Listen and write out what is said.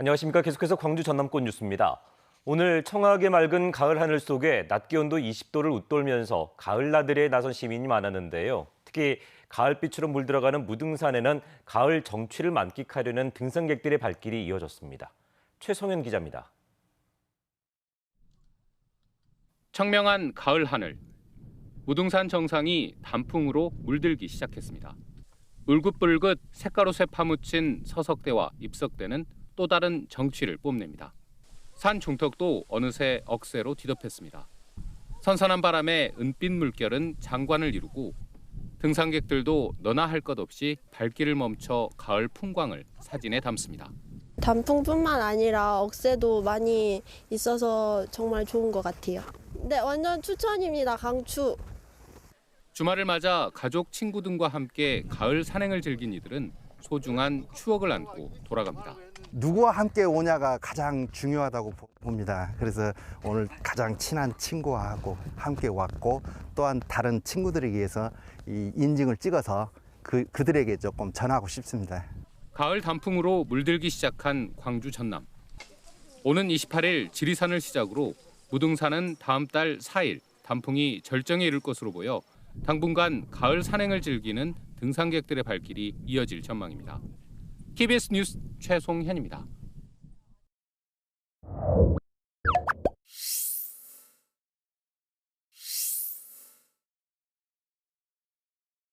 안녕하십니까. 계속해서 광주 전남권 뉴스입니다. 오늘 청하게 맑은 가을 하늘 속에 낮 기온도 20도를 웃돌면서 가을 나들이에 나선 시민이 많았는데요. 특히 가을빛으로 물들어가는 무등산에는 가을 정취를 만끽하려는 등산객들의 발길이 이어졌습니다. 최성현 기자입니다. 청명한 가을 하늘. 무등산 정상이 단풍으로 물들기 시작했습니다. 울긋불긋 색가로새 파묻힌 서석대와 입석대는 또 다른 정취를 뽐냅니다. 산 중턱도 어느새 억새로 뒤덮였습니다. 선선한 바람에 은빛 물결은 장관을 이루고 등산객들도 너나 할 것 없이 발길을 멈춰 가을 풍광을 사진에 담습니다. 단풍뿐만 아니라 억새도 많이 있어서 정말 좋은 것 같아요. 네, 완전 추천입니다. 강추. 주말을 맞아 가족, 친구 등과 함께 가을 산행을 즐긴 이들은 소중한 추억을 안고 돌아갑니다. 누구와 함께 오냐가 가장 중요하다고 보- 봅니다. 그래서 오늘 가장 친한 친구하고 함께 왔고 또한 다른 친구들에게 위해서 이 인증을 찍어서 그, 그들에게 조금 전하고 싶습니다. 가을 단풍으로 물들기 시작한 광주 전남. 오는 28일 지리산을 시작으로 무등산은 다음 달 4일 단풍이 절정에 이를 것으로 보여 당분간 가을 산행을 즐기는 등산객들의 발길이 이어질 전망입니다. KBS 뉴스 최송현입니다.